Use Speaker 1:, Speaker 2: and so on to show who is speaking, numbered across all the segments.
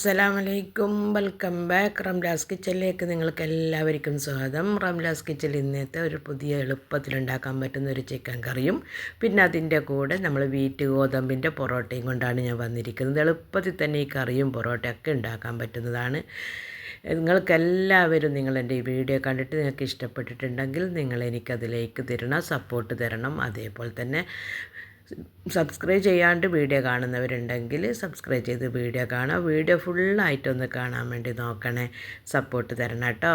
Speaker 1: അസ്സലാമലൈക്കും welcome back Ramla's കിച്ചണിലേക്ക് നിങ്ങൾക്ക് എല്ലാവർക്കും സ്വാഗതം. റംലാസ് കിച്ചണിൽ ഇന്നത്തെ ഒരു പുതിയ എളുപ്പത്തിലുണ്ടാക്കാൻ പറ്റുന്ന ഒരു ചിക്കൻ കറിയും പിന്നെ അതിന്റെ കൂടെ നമ്മൾ വീറ്റ് ഗോതമ്പിന്റെ പൊറോട്ടയും കൊണ്ടാണ് ഞാൻ വന്നിരിക്കുന്നത്. എളുപ്പത്തിൽ തന്നെ ഈ കറിയും പൊറോട്ടയൊക്കെ ഉണ്ടാക്കാൻ പറ്റുന്നതാണ്. നിങ്ങൾക്കെല്ലാവരും നിങ്ങളെന്റെ ഈ വീഡിയോ കണ്ടിട്ട് നിങ്ങൾക്ക് ഇഷ്ടപ്പെട്ടിട്ടുണ്ടെങ്കിൽ നിങ്ങൾ എനിക്കതിലേക്ക് തരണം സപ്പോർട്ട് തരണം. അതേപോലെ തന്നെ സബ്സ്ക്രൈബ് ചെയ്യാണ്ട് വീഡിയോ കാണുന്നവരുണ്ടെങ്കിൽ സബ്സ്ക്രൈബ് ചെയ്ത് വീഡിയോ കാണാം വീഡിയോ ഫുള്ളായിട്ടൊന്ന് കാണാൻ വേണ്ടി നോക്കണേ. സപ്പോർട്ട് തരണം കേട്ടോ.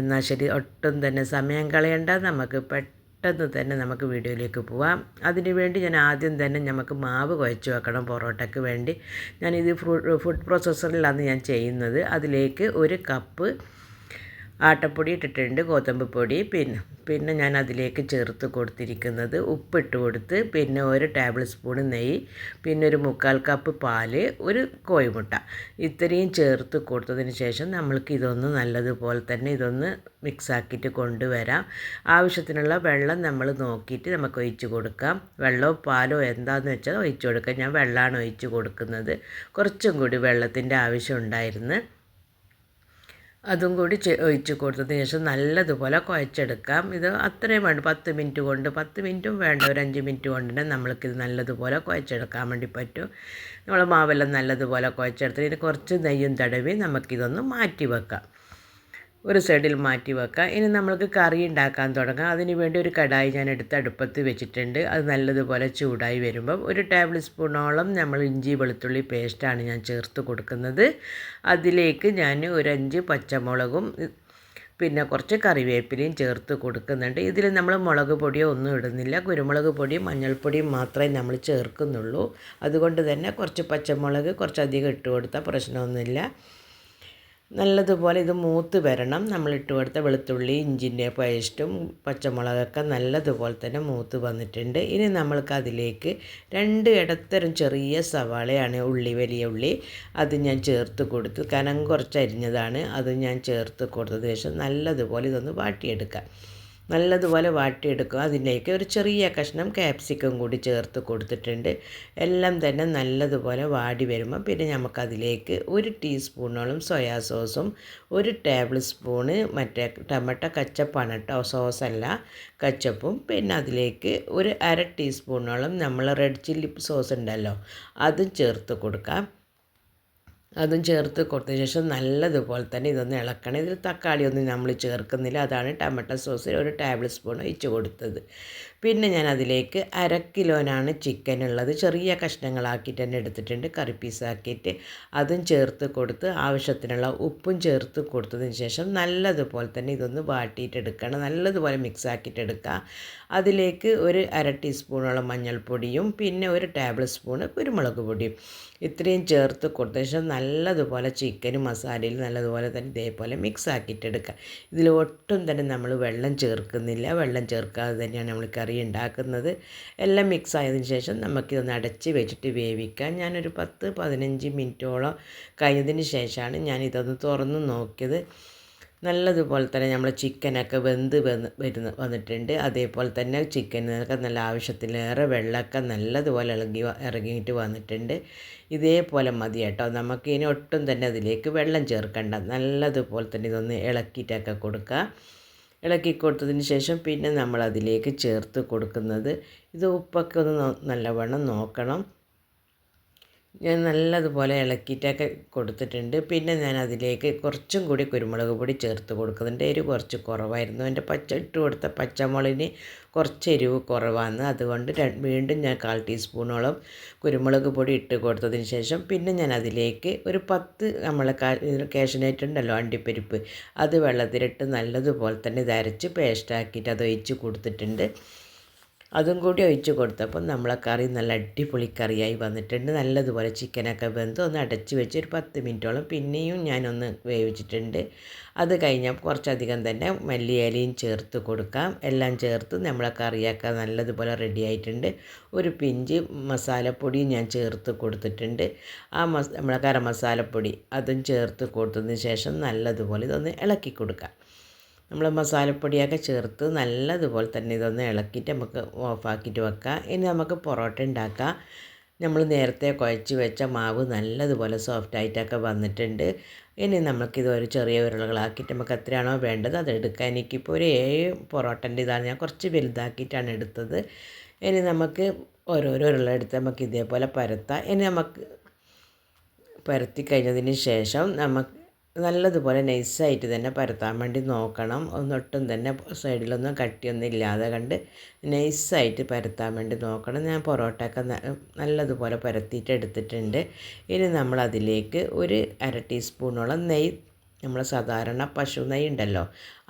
Speaker 1: എന്നാൽ ശരി ഒട്ടും തന്നെ സമയം കളയണ്ട. നമുക്ക് പെട്ടെന്ന് തന്നെ നമുക്ക് വീഡിയോയിലേക്ക് പോവാം. അതിന് വേണ്ടി ഞാൻ ആദ്യം തന്നെ നമുക്ക് മാവ് കുഴച്ച് വെക്കണം പൊറോട്ടയ്ക്ക് വേണ്ടി. ഞാനിത് ഫുഡ് പ്രോസസ്സറിലാണ് ഞാൻ ചെയ്യുന്നത്. അതിലേക്ക് ഒരു കപ്പ് ആട്ടപ്പൊടി ഇട്ടിട്ടുണ്ട് ഗോതമ്പ് പൊടി പിന്നെ പിന്നെ ഞാൻ അതിലേക്ക് ചേർത്ത് കൊടുത്തിരിക്കുന്നത് ഉപ്പിട്ട് കൊടുത്ത് പിന്നെ ഒരു ടേബിൾ സ്പൂൺ നെയ്യ് പിന്നെ ഒരു മുക്കാൽ കപ്പ് പാൽ ഒരു കോഴിമുട്ട. ഇത്രയും ചേർത്ത് കൊടുത്തതിന് ശേഷം നമ്മൾക്ക് ഇതൊന്ന് നല്ലതുപോലെ തന്നെ ഇതൊന്ന് മിക്സാക്കിയിട്ട് കൊണ്ടുവരാം. ആവശ്യത്തിനുള്ള വെള്ളം നമ്മൾ നോക്കിയിട്ട് നമുക്ക് ഒഴിച്ച് കൊടുക്കാം. വെള്ളമോ പാലോ എന്താണെന്ന് വെച്ചാൽ ഒഴിച്ച് കൊടുക്കാം. ഞാൻ വെള്ളമാണ് ഒഴിച്ച് കൊടുക്കുന്നത്. കുറച്ചും കൂടി വെള്ളത്തിന്റെ ആവശ്യം ഉണ്ടായിരുന്നു. അതും കൂടി ഒഴിച്ച് കൊടുത്തതിന് ശേഷം നല്ലതുപോലെ കുഴച്ചെടുക്കാം. ഇത് അത്രയും വേണ്ട പത്ത് മിനിറ്റ് കൊണ്ട് പത്ത് മിനിറ്റും വേണ്ട ഒരു അഞ്ച് മിനിറ്റ് കൊണ്ട് തന്നെ നമ്മൾക്കിത് നല്ലതുപോലെ കുഴച്ചെടുക്കാൻ വേണ്ടി പറ്റും. നമ്മൾ മാവെല്ലാം നല്ലതുപോലെ കുഴച്ചെടുത്തിട്ട് ഇതിന് കുറച്ച് നെയ്യും തടവി നമുക്കിതൊന്ന് മാറ്റി വെക്കാം. ഒരു സൈഡിൽ മാറ്റി വെക്കാം. ഇനി നമ്മൾക്ക് കറി ഉണ്ടാക്കാൻ തുടങ്ങാം. അതിന് വേണ്ടി ഒരു കടായി ഞാൻ എടുത്ത് അടുപ്പത്ത് വെച്ചിട്ടുണ്ട്. അത് നല്ലതുപോലെ ചൂടായി വരുമ്പം ഒരു ടേബിൾ സ്പൂണോളം നമ്മൾ ഇഞ്ചി വെളുത്തുള്ളി പേസ്റ്റാണ് ഞാൻ ചേർത്ത് കൊടുക്കുന്നത്. അതിലേക്ക് ഞാൻ ഒരു അഞ്ച് പച്ചമുളകും പിന്നെ കുറച്ച് കറിവേപ്പിലയും ചേർത്ത് കൊടുക്കുന്നുണ്ട്. ഇതിൽ നമ്മൾ മുളക് പൊടിയോ ഒന്നും ഇടുന്നില്ല. കുരുമുളക് പൊടിയും മഞ്ഞൾപ്പൊടിയും മാത്രമേ നമ്മൾ ചേർക്കുന്നുള്ളൂ. അതുകൊണ്ട് തന്നെ കുറച്ച് പച്ചമുളക് കുറച്ചധികം ഇട്ട് കൊടുത്താൽ പ്രശ്നമൊന്നുമില്ല. നല്ലതുപോലെ ഇത് മൂത്ത് വരണം. നമ്മൾ ഇട്ട് കൊടുത്ത വെളുത്തുള്ളി ഇഞ്ചിന്റെ പേസ്റ്റും പച്ചമുളകൊക്കെ നല്ലതുപോലെ തന്നെ മൂത്ത് വന്നിട്ടുണ്ട്. ഇനി നമ്മൾക്ക് അതിലേക്ക് രണ്ട് ഇടത്തരം ചെറിയ സവാളയാണ് ഉള്ളി വലിയ ഉള്ളി. അത് ഞാൻ ചേർത്ത് കൊടുത്തു. കനം കുറച്ച് അരിഞ്ഞതാണ്. അത് ഞാൻ ചേർത്ത് കൊടുത്തതിന് ശേഷം നല്ലതുപോലെ ഇതൊന്ന് വാട്ടിയെടുക്കാം. നല്ലതുപോലെ വാട്ടിയെടുക്കുക. അതിലേക്ക് ഒരു ചെറിയ കഷ്ണം ക്യാപ്സിക്കം കൂടി ചേർത്ത് കൊടുത്തിട്ടുണ്ട്. എല്ലാം തന്നെ നല്ലതുപോലെ വാടി വരുമ്പോൾ പിന്നെ നമുക്കതിലേക്ക് ഒരു ടീസ്പൂണോളം സോയാ സോസും ഒരു ടേബിൾ സ്പൂണ് മറ്റേ ടൊമാറ്റോ കച്ചപ്പാണ് കേട്ടോ സോസല്ല കച്ചപ്പും. പിന്നെ അതിലേക്ക് ഒരു അര ടീസ്പൂണോളം നമ്മൾ റെഡ് ചില്ലി സോസ് ഉണ്ടല്ലോ അതും ചേർത്ത് കൊടുക്കാം. അതും ചേർത്ത് കൊടുത്തതിന് ശേഷം നല്ലതുപോലെ തന്നെ ഇതൊന്ന് ഇളക്കണം. ഇതിൽ തക്കാളി ഒന്നും നമ്മൾ ചേർക്കുന്നില്ല. അതാണ് ടൊമാറ്റോ സോസിൽ ഒരു ടേബിൾ സ്പൂൺ ഒഴിച്ച് കൊടുത്തത്. പിന്നെ ഞാൻ അതിലേക്ക് അര കിലോനാണ് ചിക്കൻ ഉള്ളത്. ചെറിയ കഷ്ണങ്ങളാക്കിയിട്ട് തന്നെ എടുത്തിട്ടുണ്ട്. കറി പീസാക്കിയിട്ട് അതും ചേർത്ത് കൊടുത്ത് ആവശ്യത്തിനുള്ള ഉപ്പും ചേർത്ത് കൊടുത്തതിന് ശേഷം നല്ലതുപോലെ തന്നെ ഇതൊന്ന് വാട്ടിയിട്ടെടുക്കണം നല്ലതുപോലെ മിക്സ് ആക്കിയിട്ട് എടുക്കുക അതിലേക്ക് ഒരു അര ടീസ്പൂണോളം മഞ്ഞൾപ്പൊടിയും പിന്നെ ഒരു ടേബിൾ സ്പൂണ് കുരുമുളക് പൊടിയും ഇത്രയും ചേർത്ത് കൊടുത്ത ശേഷം നല്ലതുപോലെ ചിക്കനും മസാലയിൽ നല്ലതുപോലെ തന്നെ ഇതേപോലെ മിക്സ് ആക്കിയിട്ടെടുക്കുക. ഇതിൽ ഒട്ടും തന്നെ നമ്മൾ വെള്ളം ചേർക്കുന്നില്ല. വെള്ളം ചേർക്കാതെ തന്നെയാണ് നമ്മൾ കറി ഉണ്ടാക്കുന്നത്. എല്ലാം മിക്സ് ആയതിനു ശേഷം നമുക്കിതൊന്ന് അടച്ച് വെച്ചിട്ട് വേവിക്കാം. ഞാനൊരു പത്ത് പതിനഞ്ച് മിനിറ്റോളം കഴിഞ്ഞതിന് ശേഷമാണ് ഞാനിതൊന്ന് തുറന്ന് നോക്കിയത്. നല്ലതുപോലെ തന്നെ നമ്മൾ ചിക്കനൊക്കെ വെന്ത് വന്ന് വരുന്ന വന്നിട്ടുണ്ട്. അതേപോലെ തന്നെ ചിക്കനൊക്കെ നല്ല ആവശ്യത്തിലേറെ വെള്ളമൊക്കെ നല്ലതുപോലെ ഇളകി ഇറങ്ങിയിട്ട് വന്നിട്ടുണ്ട്. ഇതേപോലെ മതി കേട്ടോ. നമുക്ക് ഇനി ഒട്ടും തന്നെ അതിലേക്ക് വെള്ളം ചേർക്കണ്ട. നല്ലതുപോലെ തന്നെ ഇതൊന്ന് ഇളക്കിയിട്ടൊക്കെ കൊടുക്കുക. ഇളക്കി കൊടുത്തതിന് ശേഷം പിന്നെ നമ്മൾ അതിലേക്ക് ചേർത്ത് കൊടുക്കുന്നത്. ഇത് ഉപ്പൊക്കെ ഒന്ന് നല്ലവണ്ണം നോക്കണം. ഞാൻ നല്ലതുപോലെ ഇളക്കിയിട്ടൊക്കെ കൊടുത്തിട്ടുണ്ട്. പിന്നെ ഞാൻ അതിലേക്ക് കുറച്ചും കൂടി കുരുമുളക് പൊടി ചേർത്ത് കൊടുക്കുന്നുണ്ട്. എരിവ് കുറച്ച് കുറവായിരുന്നു. എന്റെ പച്ച ഇട്ട് കൊടുത്ത പച്ചമുളകിന് കുറച്ച് എരിവ് കുറവാണ്. അതുകൊണ്ട് വീണ്ടും ഞാൻ കാൽ ടീസ്പൂണോളം കുരുമുളക് പൊടി ഇട്ട് കൊടുത്തതിന് ശേഷം പിന്നെ ഞാൻ അതിലേക്ക് ഒരു പത്ത് നമ്മളെ കാഷ്നേറ്റ് ഉണ്ടല്ലോ അണ്ടിപ്പരിപ്പ്. അത് വെള്ളത്തിലിട്ട് നല്ലതുപോലെ തന്നെ ഇത് അരച്ച് പേസ്റ്റാക്കിയിട്ട് അത് ഒഴിച്ച് കൊടുത്തിട്ടുണ്ട്. അതും കൂടി ഒഴിച്ച് കൊടുത്തപ്പം നമ്മളെ കറി നല്ല അടിപൊളി കറിയായി വന്നിട്ടുണ്ട്. നല്ലതുപോലെ ചിക്കനൊക്കെ വെന്ത് ഒന്ന് അടച്ച് വെച്ച് ഒരു പത്ത് മിനിറ്റോളം പിന്നെയും ഞാനൊന്ന് വേവിച്ചിട്ടുണ്ട്. അത് കഴിഞ്ഞാൽ കുറച്ചധികം തന്നെ മല്ലിയിലയും ചേർത്ത് കൊടുക്കാം. എല്ലാം ചേർത്ത് നമ്മളെ കറിയൊക്കെ നല്ലതുപോലെ റെഡി ആയിട്ടുണ്ട്. ഒരു പിഞ്ച് മസാലപ്പൊടിയും ഞാൻ ചേർത്ത് കൊടുത്തിട്ടുണ്ട്. ആ മസ് നമ്മളെ കരമസാലപ്പൊടി അതും ചേർത്ത് കൊടുത്തതിന് ശേഷം നല്ലതുപോലെ ഇതൊന്ന് ഇളക്കി കൊടുക്കാം. നമ്മൾ മസാലപ്പൊടിയൊക്കെ ചേർത്ത് നല്ലതുപോലെ തന്നെ ഇതൊന്ന് ഇളക്കിയിട്ട് നമുക്ക് ഓഫാക്കിയിട്ട് വെക്കാം. ഇനി നമുക്ക് പൊറോട്ട ഉണ്ടാക്കാം. നമ്മൾ നേരത്തെ കുഴച്ച് വെച്ച മാവ് നല്ലതുപോലെ സോഫ്റ്റായിട്ടൊക്കെ വന്നിട്ടുണ്ട്. ഇനി നമുക്കിത് ഒരു ചെറിയ ഉരുളകളാക്കിയിട്ട് നമുക്ക് എത്രയാണോ വേണ്ടത് അത് എടുക്കാൻ എനിക്കിപ്പോൾ ഒരു ഏഴ് പൊറോട്ടന്റെ ഇതാണ്. ഞാൻ കുറച്ച് വലുതാക്കിയിട്ടാണ് എടുത്തത്. ഇനി നമുക്ക് ഓരോരോ ഉരുള എടുത്ത് നമുക്ക് ഇതേപോലെ പരത്താം. ഇനി നമുക്ക് പരത്തി കഴിഞ്ഞതിന് ശേഷം നമുക്ക് നല്ലതുപോലെ നൈസായിട്ട് തന്നെ പരത്താൻ വേണ്ടി നോക്കണം. ഒന്നൊട്ടും തന്നെ സൈഡിലൊന്നും കട്ടിയൊന്നും ഇല്ലാതെ കണ്ട് നൈസായിട്ട് പരത്താൻ വേണ്ടി നോക്കണം. ഞാൻ പൊറോട്ടയൊക്കെ നല്ലതുപോലെ പരത്തിയിട്ട് എടുത്തിട്ടുണ്ട്. ഇനി നമ്മൾ അതിലേക്ക് ഒരു അര ടീസ്പൂണോളം നെയ്യ് നമ്മൾ സാധാരണ പശു നെയ്യ് ഉണ്ടല്ലോ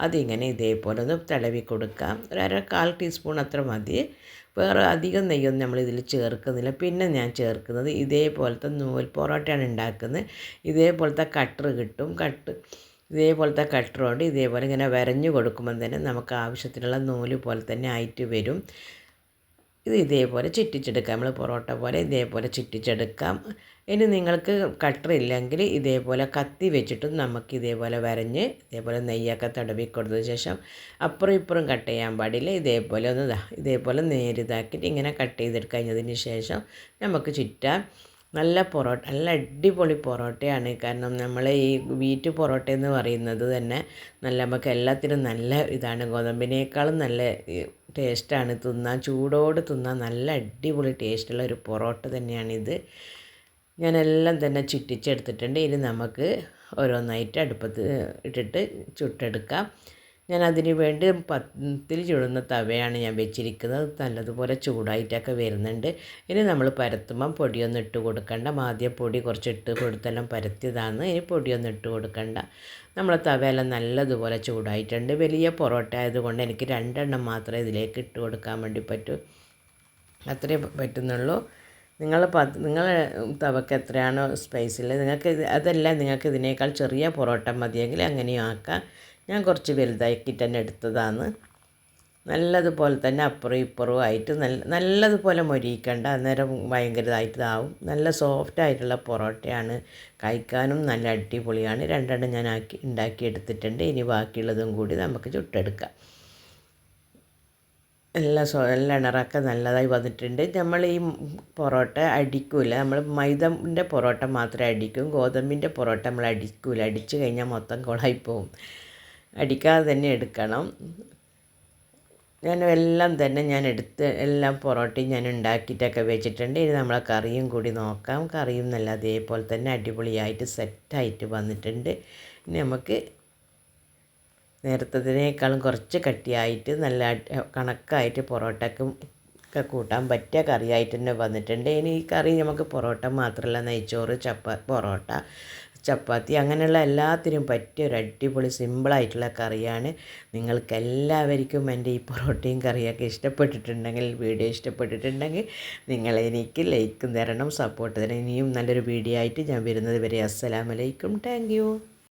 Speaker 1: അതിങ്ങനെ ഇതേപോലെ ഒന്ന് തടവി കൊടുക്കാം. ഒരു അര കാൽ ടീസ്പൂൺ അത്ര മതി. വേറെ അധികം നെയ്യൊന്നും നമ്മൾ ഇതിൽ ചേർക്കുന്നില്ല. പിന്നെ ഞാൻ ചേർക്കുന്നത് ഇതേപോലത്തെ നൂൽ പൊറോട്ടയാണ് ഉണ്ടാക്കുന്നത്. ഇതേപോലത്തെ കട്ടർ കിട്ടും. കട്ട് ഇതേപോലത്തെ കട്ടറുകൊണ്ട് ഇതേപോലെ ഇങ്ങനെ വരഞ്ഞു കൊടുക്കുമ്പം തന്നെ നമുക്ക് ആവശ്യത്തിനുള്ള നൂൽ പോലെ തന്നെ ആയിട്ട് വരും. ഇത് ഇതേപോലെ ചുറ്റിച്ചെടുക്കാം. നമ്മൾ പൊറോട്ട പോലെ ഇതേപോലെ ചുറ്റിച്ചെടുക്കാം. ഇനി നിങ്ങൾക്ക് കട്ടർ ഇല്ലെങ്കിൽ ഇതേപോലെ കത്തി വെച്ചിട്ടും നമുക്ക് ഇതേപോലെ വരഞ്ഞ് ഇതേപോലെ നെയ്യൊക്കെ തടവി കൊടുത്തതിന് ശേഷം അപ്പുറം ഇപ്പുറം കട്ട് ചെയ്യാൻ പാടില്ല. ഇതേപോലെ ഒന്ന് ഇതേപോലെ നേരിതാക്കിയിട്ട് ഇങ്ങനെ കട്ട് ചെയ്തെടുത്ത് കഴിഞ്ഞതിന് ശേഷം നമുക്ക് ചുറ്റാം. നല്ല പൊറോട്ട നല്ല അടിപൊളി പൊറോട്ടയാണ്. കാരണം നമ്മൾ ഈ വീറ്റ് പൊറോട്ട എന്ന് പറയുന്നത് തന്നെ നല്ല നമുക്ക് എല്ലാത്തിനും നല്ല ഇതാണ്. ഗോതമ്പിനേക്കാളും നല്ല ടേസ്റ്റാണ്. തിന്നാൻ ചൂടോട് തിന്നാൻ നല്ല അടിപൊളി ടേസ്റ്റുള്ള ഒരു പൊറോട്ട തന്നെയാണിത്. ഞാനെല്ലാം തന്നെ ചുറ്റിച്ചെടുത്തിട്ടുണ്ട്. ഇനി നമുക്ക് ഓരോന്നായിട്ട് അടുപ്പത്ത് ഇട്ടിട്ട് ചുട്ടെടുക്കാം. ഞാൻ അതിന് വേണ്ടി പത്തിൽ ചുടുന്ന തവയാണ് ഞാൻ വെച്ചിരിക്കുന്നത്. നല്ലതുപോലെ ചൂടായിട്ടൊക്കെ വരുന്നുണ്ട്. ഇനി നമ്മൾ പരത്തുമ്പം പൊടിയൊന്നും ഇട്ട് കൊടുക്കണ്ട. ആദ്യം പൊടി കുറച്ച് ഇട്ട് കൊടുത്തെല്ലാം പരത്തിയതാണ്. ഇനി പൊടിയൊന്നും ഇട്ട് കൊടുക്കണ്ട. നമ്മളെ തവയെല്ലാം നല്ലതുപോലെ ചൂടായിട്ടുണ്ട്. വലിയ പൊറോട്ട ആയതുകൊണ്ട് എനിക്ക് രണ്ടെണ്ണം മാത്രമേ ഇതിലേക്ക് ഇട്ട് കൊടുക്കാൻ വേണ്ടി പറ്റൂ. അത്രേ പറ്റുന്നുള്ളൂ. നിങ്ങൾ പത്ത് നിങ്ങൾ തവക്ക് എത്രയാണോ സ്പൈസിൽ നിങ്ങൾക്ക് അതെല്ലാം നിങ്ങൾക്ക് ഇതിനേക്കാൾ ചെറിയ പൊറോട്ട മതിയെങ്കിൽ അങ്ങനെയും ആക്കാം. ഞാൻ കുറച്ച് വലുതാക്കിയിട്ട് തന്നെ എടുത്തതാണ്. നല്ലതുപോലെ തന്നെ അപ്പുറം ഇപ്പുറവും ആയിട്ട് നല്ല നല്ലതുപോലെ മൊരിയിക്കണ്ട. അന്നേരം ഭയങ്കര ഇതാവും നല്ല സോഫ്റ്റ് ആയിട്ടുള്ള പൊറോട്ടയാണ്. കഴിക്കാനും നല്ല അടിപൊളിയാണ്. രണ്ടെണ്ണം ഞാൻ ആക്കി ഉണ്ടാക്കി എടുത്തിട്ടുണ്ട്. ഇനി ബാക്കിയുള്ളതും കൂടി നമുക്ക് ചുട്ടെടുക്കാം. എല്ലാ സോ എല്ലാ ഇണറൊക്കെ നല്ലതായി വന്നിട്ടുണ്ട്. നമ്മൾ ഈ പൊറോട്ട അടിക്കൂല. നമ്മൾ മൈദന്റെ പൊറോട്ട മാത്രമേ അടിക്കും. ഗോതമ്പിന്റെ പൊറോട്ട നമ്മൾ അടിക്കൂല. അടിച്ചു കഴിഞ്ഞാൽ മൊത്തം കുളമായി പോവും. അടിക്കാതെ തന്നെ എടുക്കണം. ഞാൻ എല്ലാം തന്നെ ഞാൻ എടുത്ത് എല്ലാം പൊറോട്ടയും ഞാൻ ഉണ്ടാക്കിയിട്ടൊക്കെ വെച്ചിട്ടുണ്ട്. ഇനി നമ്മളെ കറിയും കൂടി നോക്കാം. കറിയും നല്ല അതേപോലെ തന്നെ അടിപൊളിയായിട്ട് സെറ്റായിട്ട് വന്നിട്ടുണ്ട്. ഇനി നമുക്ക് നേരത്തതിനേക്കാളും കുറച്ച് കട്ടിയായിട്ട് നല്ല കണക്കായിട്ട് പൊറോട്ടക്കും ഒക്കെ കൂട്ടാൻ പറ്റിയ കറിയായിട്ട് തന്നെ വന്നിട്ടുണ്ട്. ഇനി ഈ കറി നമുക്ക് പൊറോട്ട മാത്രമല്ല നെയ്ച്ചോറ് ചപ്പ പൊറോട്ട ചപ്പാത്തി അങ്ങനെയുള്ള എല്ലാത്തിനും പറ്റിയ ഒരു അടിപൊളി സിമ്പിളായിട്ടുള്ള കറിയാണ്. നിങ്ങൾക്ക് എല്ലാവർക്കും എന്റെ ഈ പൊറോട്ടയും കറിയൊക്കെ ഇഷ്ടപ്പെട്ടിട്ടുണ്ടെങ്കിൽ വീഡിയോ ഇഷ്ടപ്പെട്ടിട്ടുണ്ടെങ്കിൽ നിങ്ങൾ എനിക്ക് ലൈക്കും തരണം സപ്പോർട്ട് തരണം. ഇനിയും നല്ലൊരു വീഡിയോ ആയിട്ട് ഞാൻ വരുന്നത് വരെ. അസ്സലാമലൈക്കും താങ്ക്